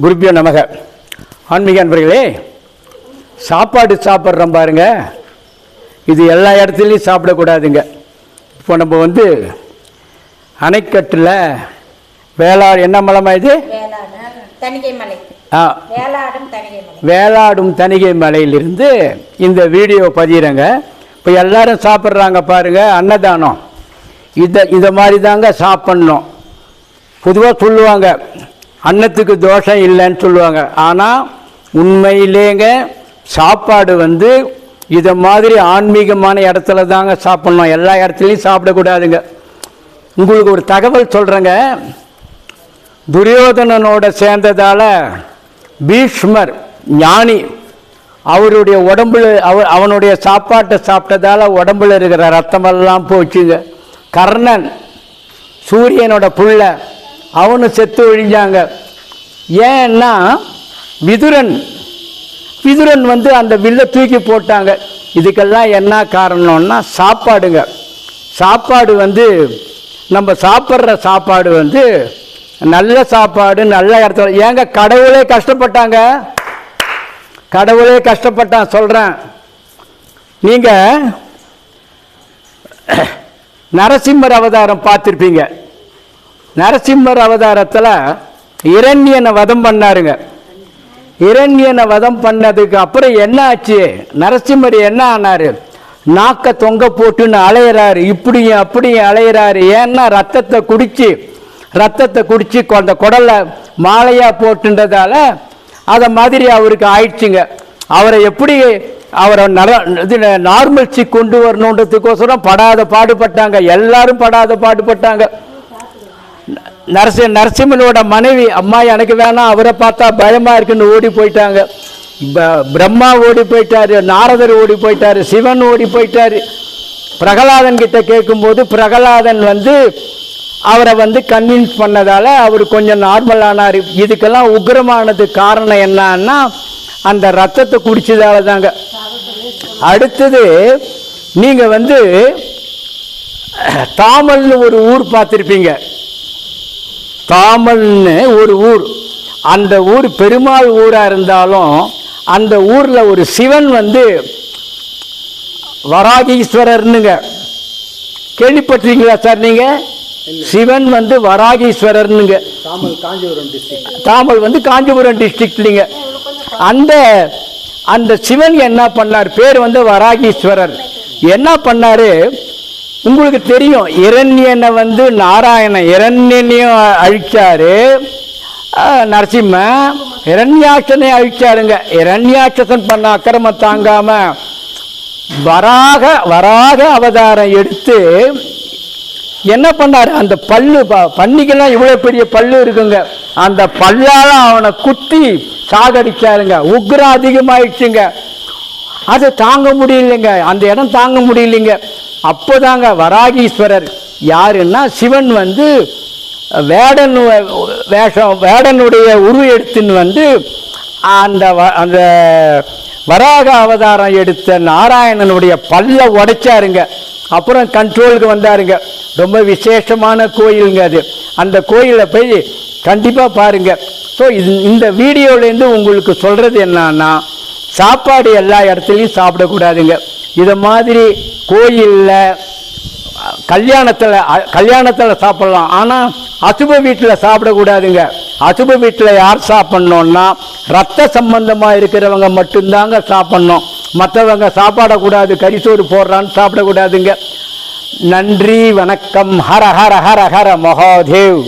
குருப்பியோ நமக. ஆன்மீக அன்பர்களே சாப்பாடு சாப்பிட்றோம் பாருங்க. இது எல்லா இடத்துலையும் சாப்பிடக்கூடாதுங்க. இப்போ நம்ம வந்து அணைக்கட்டில் வேளாண் என்ன மலமா இது? ஆ. வேளாடும் தணிகை மலையிலிருந்து இந்த வீடியோ பதிகிறேங்க இப்போ எல்லாரும் சாப்பிட்றாங்க பாருங்க அன்னதானம். இதை இதை மாதிரி தாங்க சாப்பிட்ணும். பொதுவாக சொல்லுவாங்க அன்னத்துக்கு தோஷம் இல்லைன்னு சொல்லுவாங்க. ஆனால் உண்மையிலேங்க சாப்பாடு வந்து இதை மாதிரி ஆன்மீகமான இடத்துல தாங்க சாப்பிட்ணும். எல்லா இடத்துலையும் சாப்பிடக்கூடாதுங்க. உங்களுக்கு ஒரு தகவல் சொல்கிறேங்க துரியோதனனோட சேர்ந்ததால் பீஷ்மர் ஞானி அவருடைய உடம்புல அவ அவனுடைய சாப்பாட்டை சாப்பிட்டதால உடம்புல இருக்கிற ரத்தமெல்லாம் போச்சுங்க. கர்ணன் சூரியனோட புள்ள அவனும் செத்து ஒழிஞ்சாங்க. ஏன்னா விதுரன் விதுரன் வந்து அந்த வில்லை தூக்கி போட்டாங்க. இதுக்கெல்லாம் என்ன காரணம்னா சாப்பாடுங்க. சாப்பாடு வந்து நம்ம சாப்பிட்ற சாப்பாடு வந்து நல்ல சாப்பாடு நல்ல இடத்துல ஏங்க கடவுளே கஷ்டப்பட்டாங்க. கடவுளே கஷ்டப்பட்டான் சொல்கிறேன் நீங்கள் நரசிம்மர் அவதாரம் பார்த்துருப்பீங்க. நரசிம்மர் அவதாரத்தில் இரண்யனை வதம் பண்ணாருங்க. இரண்யனை வதம் பண்ணதுக்கு அப்புறம் என்ன ஆச்சு நரசிம்மர் என்ன ஆனாரு? நாக்க தொங்க போட்டுன்னு அலையிறாரு. இப்படியும் அப்படியும் அலையிறாரு. ஏன்னா ரத்தத்தை குடித்து ரத்தத்தை குடித்து அந்த குடலை மாலையாக போட்டுன்றதால அதை மாதிரி அவருக்கு ஆயிடுச்சுங்க. அவரை எப்படி அவரை நல இது நார்மல்சி கொண்டு வரணுன்றதுக்கோசரம் படாத பாடுபட்டாங்க. எல்லாரும் படாத பாடுபட்டாங்க. நரசி நரசிம்மனோட மனைவி அம்மா எனக்கு வேணாம் அவரை பார்த்தா பயமாக இருக்குன்னு ஓடி போயிட்டாங்க. ப- பிரம்மா ஓடி போயிட்டாரு நாரதர் ஓடி போயிட்டாரு சிவன் ஓடி போயிட்டாரு. பிரகலாதன் கிட்ட கேட்கும்போது பிரகலாதன் வந்து அவரை வந்து கன்வின்ஸ் பண்ணதால் அவர் கொஞ்சம் நார்மல் ஆனார். இதுக்கெல்லாம் உக்கிரமானது காரணம் என்னன்னா அந்த ரத்தத்தை குடிச்சதால தாங்க. அடுத்தது நீங்கள் வந்து தாமல்னு ஒரு ஊர் பார்த்துருப்பீங்க. தாமல்னு ஒரு ஊர். அந்த ஊர் பெருமாள் ஊரா இருந்தாலும் அந்த ஊர்ல ஒரு சிவன் வந்து வராகீஸ்வரர்னுங்க. கேள்விப்பட்டிருக்கீங்களா சார் நீங்க? சிவன் வந்து வராகீஸ்வரர்னுங்க. தாமல் காஞ்சிபுரம் டிஸ்ட்ரிக்ட் தாமல் வந்து காஞ்சிபுரம் டிஸ்ட்ரிக்ட்லிங்க அந்த அந்த சிவன் என்ன பண்ணார்? பேர் வந்து வராகீஸ்வரர். என்ன பண்ணாரு? உங்களுக்கு தெரியும் இரண்யனை வந்து நாராயணன் இரண்யனையும் அழிச்சாரு. நரசிம்ம நரசிம்மன் இரண்யாட்சனை அழிச்சாருங்க. இரண்யாட்சசன் பண்ண அக்கிரமம் தாங்காம வராக வராக அவதாரம் எடுத்து என்ன பண்ணாரு? அந்த பல்லு ப- பன்னிக்கெல்லாம் இவ்வளவு பெரிய பல்லு இருக்குங்க. அந்த பல்லால அவனை குத்தி சாகடிச்சாருங்க. உக்ரம் அதிகமாயிடுச்சுங்க. அது தாங்க முடியலைங்க. அந்த இடம் தாங்க முடியலைங்க. அப்போதாங்க வராகீஸ்வரர் யாருன்னா சிவன் வந்து வேடன் வேஷம் வேடனுடைய உருவ எடுத்துன்னு வந்து அந்த வ- அந்த வராக அவதாரம் எடுத்த நாராயணனுடைய பல்ல உடைச்சாருங்க. அப்புறம் கண்ட்ரோலுக்கு வந்தாருங்க. ரொம்ப விசேஷமான கோயிலுங்க அது. அந்த கோயிலை போய் கண்டிப்பாக பாருங்க. ஸோ இது இந்த வீடியோலேருந்து உங்களுக்கு சொல்கிறது என்னன்னா சாப்பாடு எல்லா இடத்துலையும் சாப்பிடக்கூடாதுங்க. இதை மாதிரி கோயிலில் கல்யாணத்தில் கல்யாணத்தில் சாப்பிட்லாம். ஆனால் அசுப வீட்டில் சாப்பிடக்கூடாதுங்க. அசுப வீட்டில் யார் சாப்பிட்ணுன்னா ரத்த சம்பந்தமாக இருக்கிறவங்க மட்டும்தாங்க சாப்பிட்ணும். மற்றவங்க சாப்பிடக்கூடாது கரிசோறு போடுறான்னு சாப்பிடக்கூடாதுங்க. நன்றி வணக்கம். ஹர ஹர ஹர ஹர மகாதேவ்.